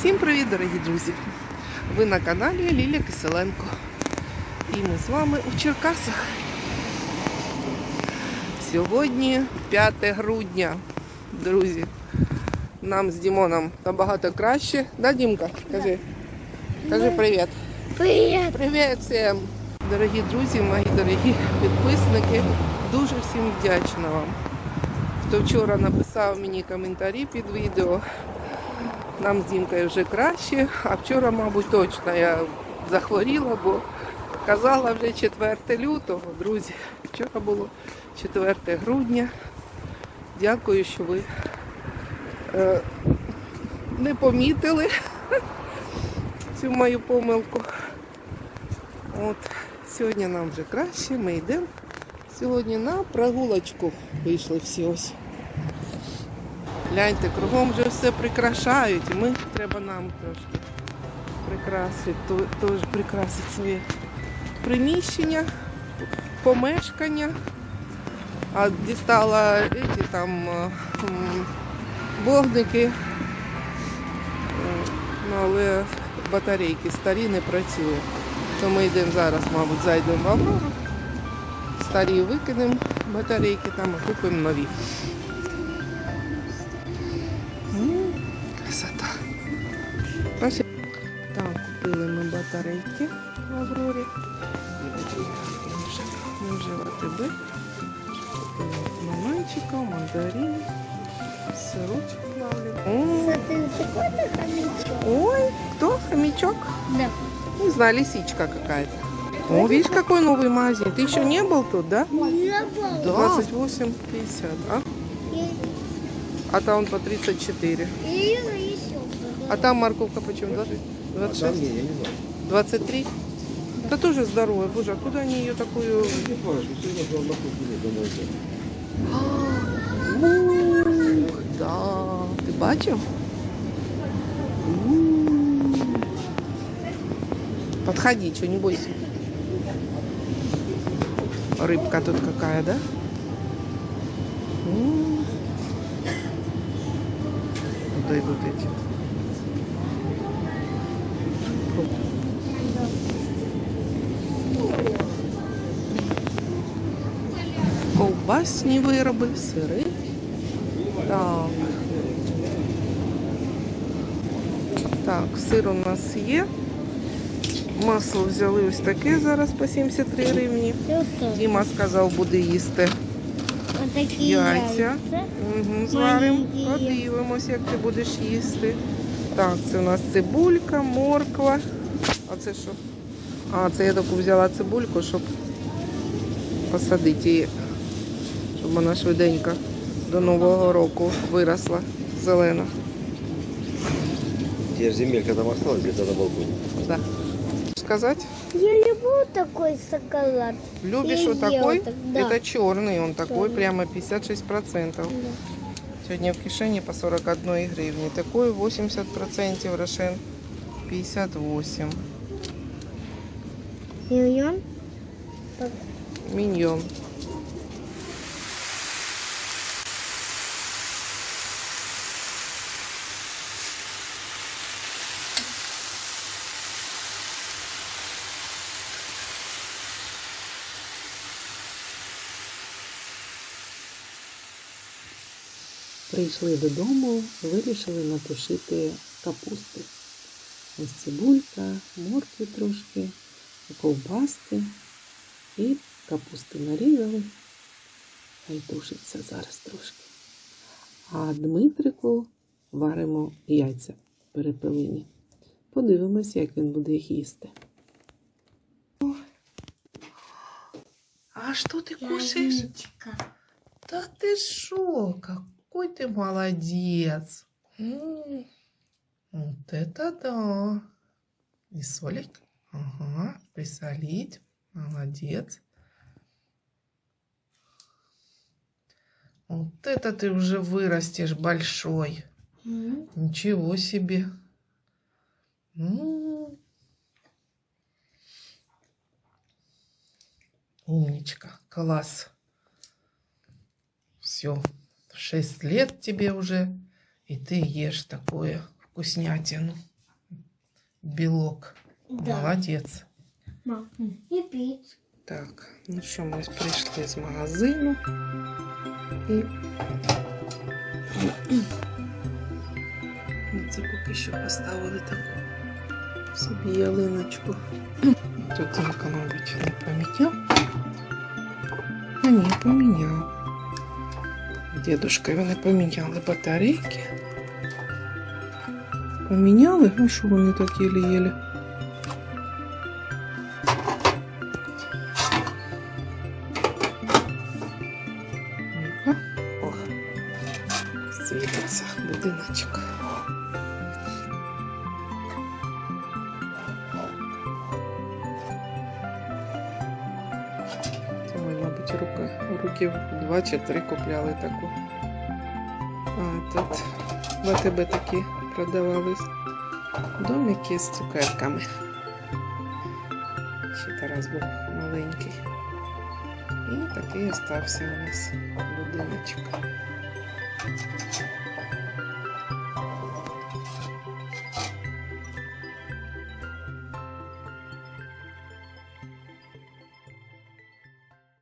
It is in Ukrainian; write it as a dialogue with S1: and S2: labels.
S1: Всім привіт, дорогі друзі! Ви на каналі Лілія Киселенко. І ми з вами у Черкасах. Сьогодні 5 грудня, друзі. Нам з Дімоном набагато краще. Да, Дімка? Кажи. Кажи привіт.
S2: Привет!
S1: Привіт всім! Дорогі друзі, мої дорогі підписники, дуже всім вдячна вам. Хто вчора написав мені коментарі під відео. Нам з Дімкою вже краще, а вчора, мабуть, точно я захворіла, бо казала вже 4 лютого, друзі. Вчора було 4 грудня. Дякую, що ви е, не помітили цю мою помилку. От, сьогодні нам вже краще, ми йдемо сьогодні на прогулочку. Вийшли всі ось. Гляньте, кругом вже все прикрашають, і ми треба нам трошки прикрасити, теж прикрасити своє приміщення, помешкання. А дістала ці там е, вогники, Е, ну, але батарейки старі не працюють. То ми йдемо зараз, мабуть, зайдемо в Аврору. Старі викинемо батарейки там, а купимо нові. Ось. Так, купили ми батарейки в Аврорі. Ми вже, в АТБ. Бананчика, мандарин, сирочок
S2: хомячок?
S1: Ой, кто? Хомячок?
S2: Да.
S1: Не знаю, лисичка какая-то. О, видишь, какой новый магазин. Ты еще не был тут, да?
S2: Не был.
S1: 28,50, а? А там он по 34. А там морковка почему 20, 26?
S3: А там я, не знаю.
S1: 23? Да тоже здоровая, боже, а откуда они ее такую... Ух, да, ты бачив? Подходи, что, не бойся. Рыбка тут какая, да? Вот и вот эти. Ковбасні вироби, сири. Так. Так, сир у нас є. Масло взяли ось таке зараз по 73 гривні. Діма сказав, буде їсти
S2: Вот такие
S1: яйця. Угу, зваримо, подивимось, як ти будеш їсти. Так, це у нас цибулька, морква. А це що? А, це я таку взяла цибульку, щоб посадити її, щоб вона швиденько до Нового року виросла зелена.
S3: Те же земелька там осталась где-то на балконе.
S1: Да. Сказать?
S2: Я люблю такой шоколад.
S1: Любишь
S2: Я
S1: вот
S2: ела
S1: такой?
S2: так, да.
S1: Это черный, он такой
S2: Чёрный.
S1: прямо 56%.
S2: Да.
S1: Сегодня в кишені по 41 гривні. Такой 80% Рошен 58.
S2: Миллион?
S1: Міньйон.
S4: Прийшли додому, вирішили натушити капусти. Ось цибулька, моркви трошки, ковбаски і капусти нарізали. Хай тушиться зараз трошки. А Дмитрику варимо яйця перепелині. Подивимось, як він буде їх їсти.
S1: А что ты кушаешь?
S2: Яичко.
S1: Да ты шо, какой ты молодец. М, Вот это да. И солить. Ага, присолить. Молодец. Вот это ты уже вырастешь большой.
S2: М.
S1: Ничего себе. М. Умничка, класс. Все, шесть лет тебе уже, и ты ешь такое вкуснятину. білок.
S2: Да.
S1: Молодець.
S2: Мам. И пить.
S1: Так, ну що, ми прийшли з магазину і Ну, це поки що поставили таку собі ялиночку. Тут Дімка, мабуть, не поміняв. А ні, поміняв. Дідушка вони поміняли батарейки. Поміняли? А що вони так єлі-єлі? Ну-ка. Ох, світиться будиночок. Мабуть, руки, років два чи три купляли таку. А тут в АТБ такі продавались домики з цукерками. Ще Тарас був маленький. І такий остався у нас будиночок.